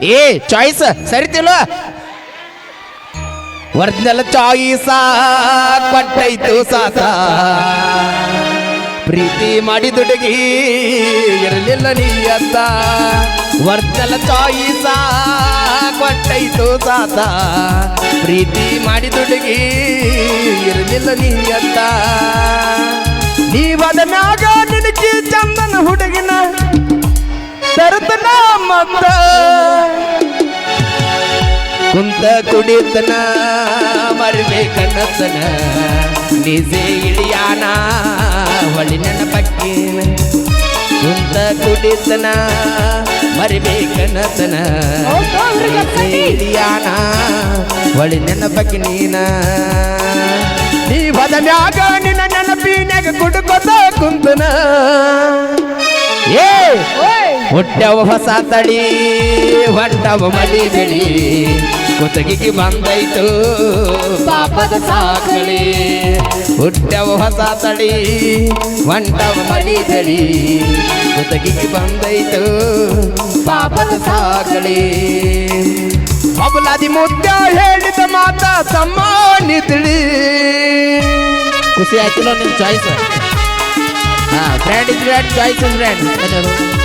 ಏ choice ಸರಿತಿಲ್ವ original ಚಾಯ್ಸ ಕೊಟ್ಟೈತು ಸಾಸ ಪ್ರೀತಿ ಮಾಡಿ ದುಡುಗಿ ಇರಲಿಲ್ಲ ನೀಯತ್ತ ವರ್ಜಲ ಚಾಯ್ಸ ಕೊಟ್ಟೈತು ಸಾಸ ಪ್ರೀತಿ ಮಾಡಿ ದುಡುಗಿ ಇರಲಿಲ್ಲ ನೀಯತ್ತ ನೀವದ ಮ್ಯಾಗ ನಿನಗೆ ಚಂದನ ಹುಡುಗಿನ, ತರುತ್ತ ಮತ್ತ. ಕುಂತ ಕುಡಿತನ ಕನಸನ. ನಿಜೆ ಇಳಿಯಾನ ಹೊಳಿ ನೆನಪಕ್ಕೇನ ಕುಂತ ಕುಡಿತನ ಮರಿಬೇಕನ್ನತನ ಕನಸನ. ಇಳಿಯಾನ ಹೊಳಿ ನೆನಪಕ್ಕಿ ನೀನ. ನೀ ಬದ ಮ್ಯಾಗ ನಿನ್ನ ನೆನಪಿನ್ಯಾಗ ಕುಡ್ಕೊತ ಕುಂತನ. ಏ ಓಯ್. ಹುಟ್ಟವ ಹೊಸ ತಳಿ, ಹೊಟ್ಟವ ಮಡಿ ಬಿಳಿ. ಕುತಗಿಗೆ ಬಂದೈತು ಪಾಪದ ಸಾಕಳಿ ಹುಟ್ಟವ ಹೊಸ ತಳಿ ಹೊಂಟವ ಮಡಿ ಬಿಳಿ. ಕುತಗಿಗೆ ಬಂದೈತು ಪಾಪದ ಸಾಕಳಿ ಬಬಲಾದಿ ಮುದ್ದ ಹೇಳಿದ ಮಾತ ತಮ್ಮ ತಿಳಿ. ಖುಷಿ ಆಯ್ತಿಲ್ಲ ನಿಮ್ಮ ಚಾಯ್ಸ್ ಹಾ ಇಸ್ ಬ್ರ್ಯಾಂಡ್ ಚಾಯ್ಸ್ ಫ್ರೆಂಡ್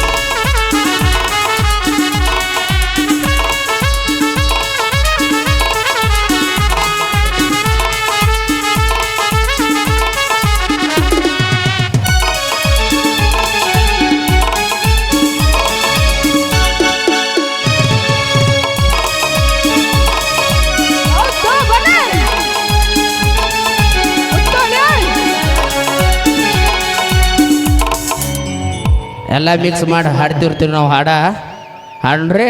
ಎಲ್ಲ ಮಿಕ್ಸ್ ಮಾಡಿ ಹಾಡ್ತಿರ್ತೀವಿ ನಾವು ಹಾಡ. ಹಾಡ್ರಿ.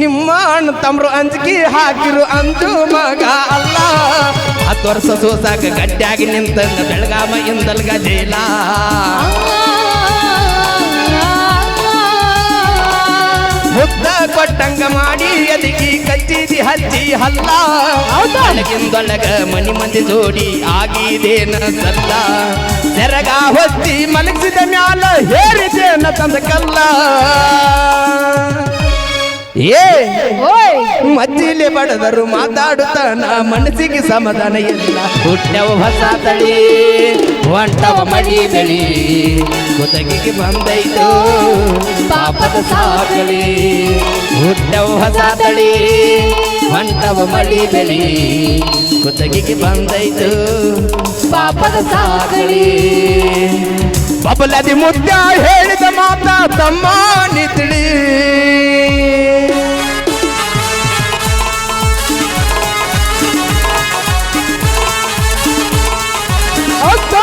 ನಿಮ್ಮ ಅಣ್ಣ ತಮ್ರು ಅಂಜಿಕೆ ಹಾಕಿರು ಅಂಜು ಮಗ ಅಲ್ಲ. ಹತ್ತು ವರ್ಷ ಸೋಸಾಕ ಗಟ್ಟಿಯಾಗಿ ನಿಂತ ಬೆಳಗಾಮ ಇಂದಲ್ಗ ಜೈಲ ಮುದ್ದ ಕೊಟ್ಟಂಗ ಮಾಡಿ ಎದಗಿ ಕಚ್ಚಿದಿ ಹಚ್ಚಿ ಹಲ್ಲ. ಒಳಗಿಂದೊಳಗ ಮನಿ ಮಂದಿ ಜೋಡಿ ಆಗಿದೇನ ಸಲ್ಲ ಸೆರಗ ಹೊತ್ತಿ ಮಲಗಿಸಿದ ಮ್ಯಾಲ ಹೇರಿದೇನ ತಂದ ಕಲ್ಲ ಏ ಮಜ್ಜಿಲೆ ಬಡದರು ಮಾತಾಡುತ್ತಾನ ಮನಸ್ಸಿಗೆ ಸಮಾಧಾನ ಇಲ್ಲ. ಹುಟ್ಟವ ಹೊಸ ತಳಿ ಹೊಂಟವ ಮಡಿ ಬೆಳಿ. ಕುತಗಿಗೆ ಬಂದೈತು ಪಾಪದ ಸಾಕಳಿ. ಹುಟ್ಟವ ಹೊಸ ತಳಿ ಹೊಂಟವ ಮಡಿ ಬೆಳಿ. ಕುತಗಿಗೆ ಬಂದೈತು ಪಾಪದ ಸಾಕಳಿ. ಬಬಲದಿ ಮುದ್ದ ಹೇಳಿದ ಮಾತ ತಮ್ಮ ನಿತಿಳಿ ಹೌದಾ.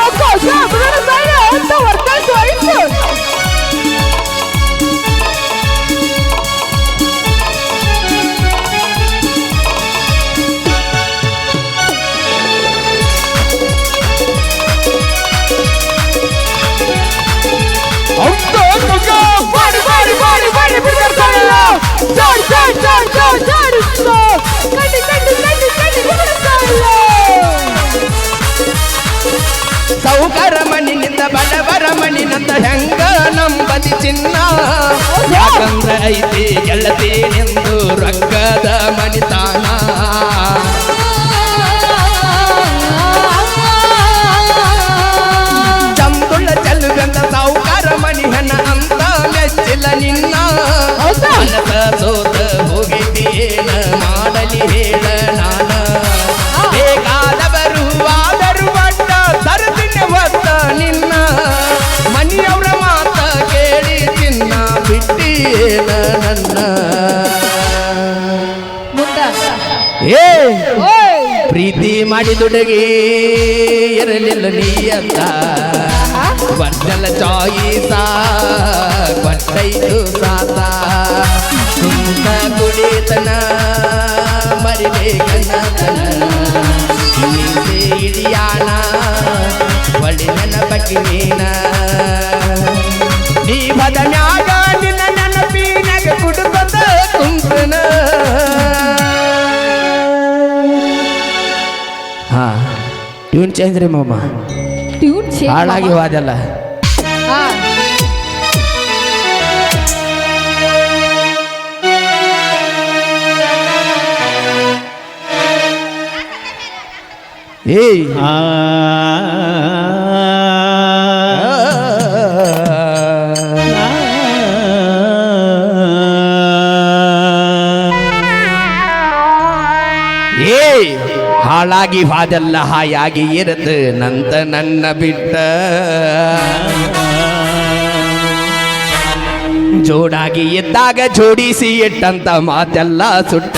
ಏನ ನನ್ನ ಏ, ಪ್ರೀತಿ ಪ್ರೀತಿ ಮಾಡಿದುಡುಗಿ ಇರಲಿಲ್ಲ ನೀಯಂತ ಬಟ್ಟಲ ಚಾಯಿಸ ಬಟ್ಟೈದು ಸಾತ. ಸುಂದ ಕುಡಿತನ, ಮರಿಬೇಕನ್ನತನ. ಹಿಂದೆ ಇಡಿಯಾಣ ಒಳ್ಳೆ ನೆನಪಕ್ಕೆ ನೀನ ನೀ ಬದನಾಗ ನಿನ್ನ ಕೈನಾಗ ಕುಡ್ಕೊಂಡ ಕುಂತನ ಹಾ ಟ್ಯೂನ್ ಚೇಂಜ್ ರೀ ಮಾಮ. ಟ್ಯೂನ್ ಹಾಳಾಗಿ ಹೋದೆಲ್ಲ. ಏಯ್. ಆ. ಏಯ್, ಹಾಳಾಗಿ ಹಾದೆಲ್ಲ ಹಾಯಾಗಿ ಇರದು ನಂತ ನನ್ನ ಬಿಟ್ಟ. ಜೋಡಾಗಿ ಇದ್ದಾಗ ಜೋಡಿಸಿ ಇಟ್ಟಂತ ಮಾತೆಲ್ಲ ಸುಟ್ಟ.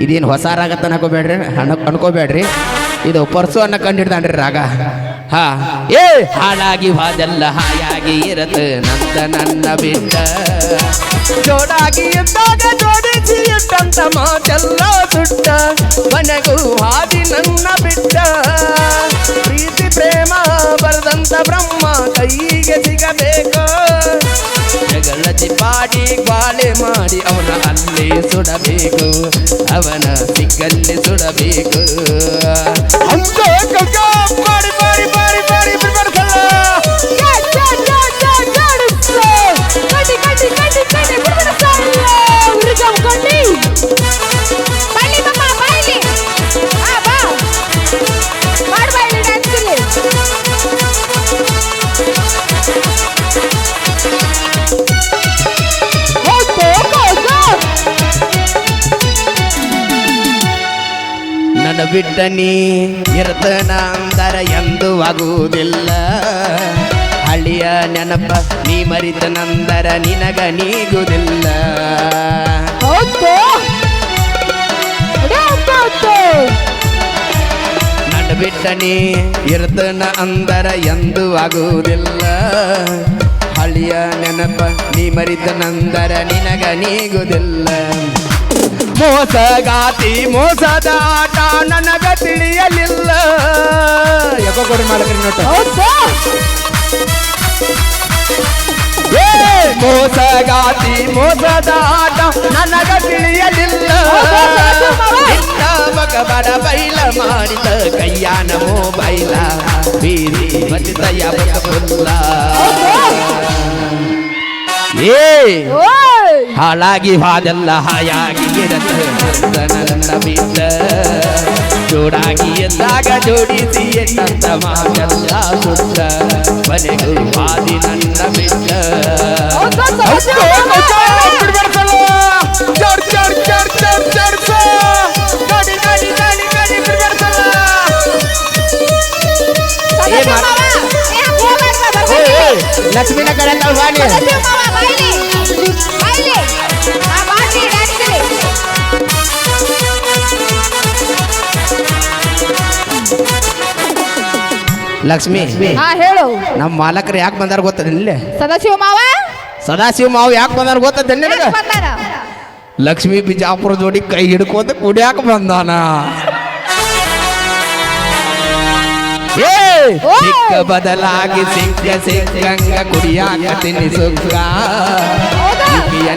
ಇದೇನು ಹೊಸ ರಾಗ ತನಕೋಬೇಡ್ರಿ ಅನ್ ಅನ್ಕೋಬೇಡ್ರಿ. ಇದು ಪರ್ಸು ಅನ್ನ ಕಂಡಿಡ್ದಾನ್ರಿ ರಾಗ. ಹಾ. ಏ, ಹಾಳಾಗಿ ಹಾದೆಲ್ಲ ಹಾಯಾಗಿ ಇರತ ನಂತ ನನ್ನ ಬಿಟ್ಟ. ಜೋಡಾಗಿ ಇದ್ದಾಗ ಜೋಡಿಸಿ ಇಟ್ಟಂತ ಮಾತೆಲ್ಲ ಸುಟ್ಟ ಮನೆಗೂ ಹಾದಿ ನನ್ನ ಬಿಟ್ಟ ಪ್ರೀತಿ ಪ್ರೇಮ ಬರದಂತ ಬ್ರಹ್ಮ ಕೈಗೆ ಸಿಗಬೇಕು ಜಗಳ ಚಿಪಾಡಿ ಬಾಳೆ ಮಾಡಿ ಅವನ ಅಲ್ಲೇ ಸುಡಬೇಕು ಅವನ ಸಿಕ್ಕಲ್ಲಿ ಸುಡಬೇಕು ನನ್ನ ಬಿಟ್ಟ ನೀ ಇರ್ತನ ಅಂದರ ಎಂದು ಆಗುವುದಿಲ್ಲ. ಹಳ್ಳಿಯ ನೆನಪ ನೀ ಮರಿತನಂದರ ನಿನಗ ನೀಗುವುದಿಲ್ಲ. ಹೋಗ್ತೋ ಹೋಗ್ತೋ ನನ್ನ ಬಿಟ್ಟ ನೀ ಇರ್ತನ ಅಂದರ ಎಂದು ಆಗುವುದಿಲ್ಲ. ಹಳ್ಳಿಯ ನೆನಪ ನೀ ಮರಿತನಂದರ ನಿನಗ ನೀಗುವುದಿಲ್ಲ. ಮೋಸಗಾತಿ ಮೋಸದ ಆಟ ನನಗ ತಿಳಿಯಲಿಲ್ಲ. ಯಾಕೋ ಕೊಡಿ ಮಾಡಕ್ರಿ ನೋಟ ಮೋಸಗಾತಿ ಮೋಸದ ಆಟ ನನಗ ತಿಳಿಯಲಿಲ್ಲ. ಮಗ ಬಡ ಬೈಲ ಮಾಡಿದ ಕೈಯಾನ ಮೊಬೈಲ ಬೀರಿ ಬಚಿತ ಯಾವಲ್ಲ ಏ ಹಾಳಾಗಿ ಹಾದೆಲ್ಲ ಹಾಯಾಗಿ ನನ್ನ ಜೋಡಾಗಿ ಎಂದಾಗ ಜೋಡಿಸಿ ಎನ್ನಂತ ಮಾತೆಲ್ಲ ಸುಟ್ಟ ಮನೆಗೂ ಹಾದಿ ನನ್ನ ಲಕ್ಷ್ಮೀನ ಕಡೆ ಬಾನಿ ಲಕ್ಷ್ಮಿ. ಹಾ ಹೇಳು. ನಮ್ಮ ಮಾಲಕರು ಯಾಕೆ ಬಂದಾರ ಗೊತ್ತದ ಇಲ್ಲೇ ಸದಾಶಿವ ಮಾವ? ಸದಾಶಿವ ಮಾವು ಯಾಕೆ ಬಂದಾರ ಗೊತ್ತದ ಲಕ್ಷ್ಮಿ ಯಾಕ್ ಬಂದಾರ? ಲಕ್ಷ್ಮೀ ಬಿಜಾಪುರ ಜೋಡಿ ಕೈ ಹಿಡ್ಕೋತ ಕುಡಿಯಾಕ ಬಂದಾನ! ಸಿಕ್ಕ ಬದಲಾಗಿ ಸಿಕ್ಕ ಸಿಕ್ಕಂಗ ಕುಡಿಯಾಕ ತಿನ್ನಿ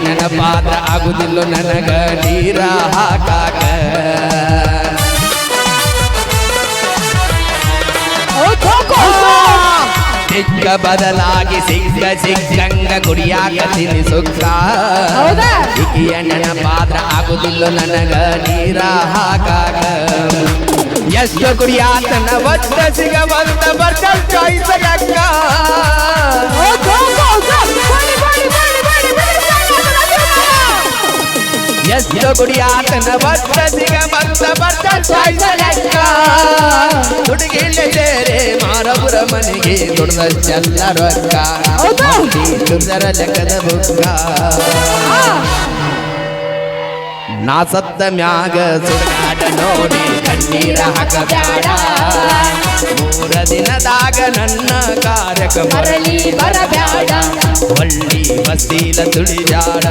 ನನ್ನ ಪಾದ ಆಗುದಿಲ್ಲ ನನಗ ನೀರ ಹಾಕಾಕ. ಸಿಕ್ಕ ಬದಲಾಗಿ ಸಿಕ್ಕ ಸಿಕ್ಕಂಗ ಕುಡಿಯಾಕ ತಿನ್ನಿ ಸುಕ್ಕ ಹೌದಾ? ಈಕೆಯ ನೆನಪಾದ್ರ ಆಗುದಿಲ್ಲ ನನಗ ನೀರ ಹಾಕಾಗ ಎಷ್ಟು ಕುಡಿಯಾತನ ಒಟ್ಟ ಸಿಗಬಂದ ಬರ್ತ ಚಾಯ್ಸಗಕ್ಕ ಹೋಗ್ ಹೋಗ್ ಸಿಗ ಬಂದ ಬನ್ನಿ, ಬನ್ನಿ, ದುಡ್ದಷ್ಟೆಲ್ಲ ರೊಕ್ಕ ಸುಂದರ ಲೆಕ್ಕದ ಬುಕ್ಕ ನಾ ಸತ್ತ ಮ್ಯಾಗ ಸುಡಾಟ ನೋಡಿ ಕಣ್ಣೀರ ಹಾಕಬೇಡ ಮೂರ ದಿನದಾಗ ನನ್ನ ಕಾರ್ಯಕ ಮರಳಿ ಬರಬೇಡ ಒಳ್ಳಿ ಬಸ್ಸೀಲ ತುಳಿಜಾಡ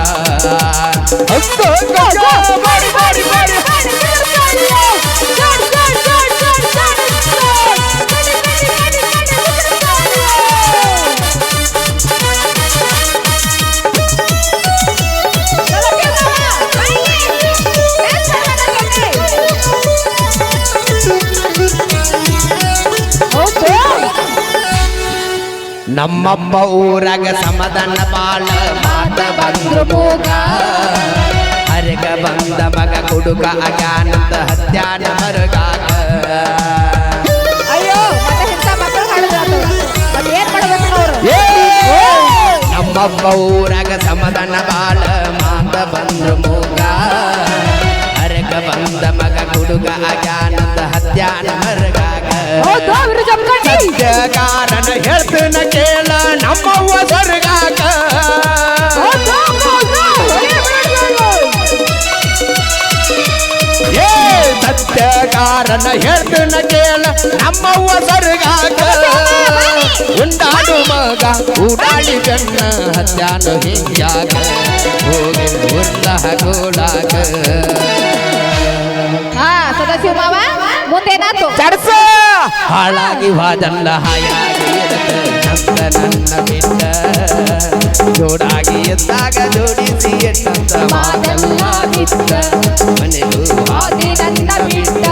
ನಮ್ಮಪ್ಪ ಊರಾಗ ಸಮಾಧಾನ ಬಾಳ ಮಾತ ಬಂದ್ರು ಮೂಗ. ಹರಗ ಬಂದ ಮಗ ಕುಡುಕ ಅಜ್ಞಾನದ ಹತ್ಯಾನ ಮರಗಾಗ ಅಯ್ಯೋ ಮತ್ತೆ ಇಂಥ ಮಕ್ಕಳು ಹಾಡಿದ್ರು ಮತ್ತೆ ಏನ್ ಮಾಡ್ಬೇಕು ಅವ್ರು? ಏ! ನಮ್ಮಪ್ಪ ಊರಾಗ ಸಮಾಧಾನ ಬಾಳ ಮಾತ ಬಂದ್ರು ಮೂಗ. ಅರಗ ಬಂದ ಮಗ ಕುಡುಕ ಅಜ್ಞಾನದ ಸತ್ಯ ಕಾರಣ ಹೇಳ್ತನ ಕೇಳ ನಮ್ಮವ್ವ ಮಾಡಿದ್ರು ಏ ಸತ್ಯ ಕಾರಣ ಹೇಳ್ತನ ಕೇಳ ನಮ್ಮವ್ವ ಸ್ವರ್ಗಾಗ ಉಂಡಾಡು ಮಗ, ಊಟಾಡಿ ಕಣ್ಣ ಹತ್ಯಾನ ಹಿಂಗ್ಯಾಗ. ಹೋಗಿ ಉರ್ಲ ಗೋಳಾಗ ಆಗಕ್ಕೆ ಮಾವ. ಮುಂದೇನಾತು ಚಡಸ! ಹಾಳಾಗಿ ವಾದಲ್ಲ ಹಾಯಾಗಿ ಬಿಟ್ಟ. ಜೋಡಾಗಿ ಎದ್ದಾಗ ಜೋಡಿಸಿ ಎಟ್ಟಂತ ಮಾದಲ್ಲ ಆದಿ ನನ್ನ ಬಿಟ್ಟ.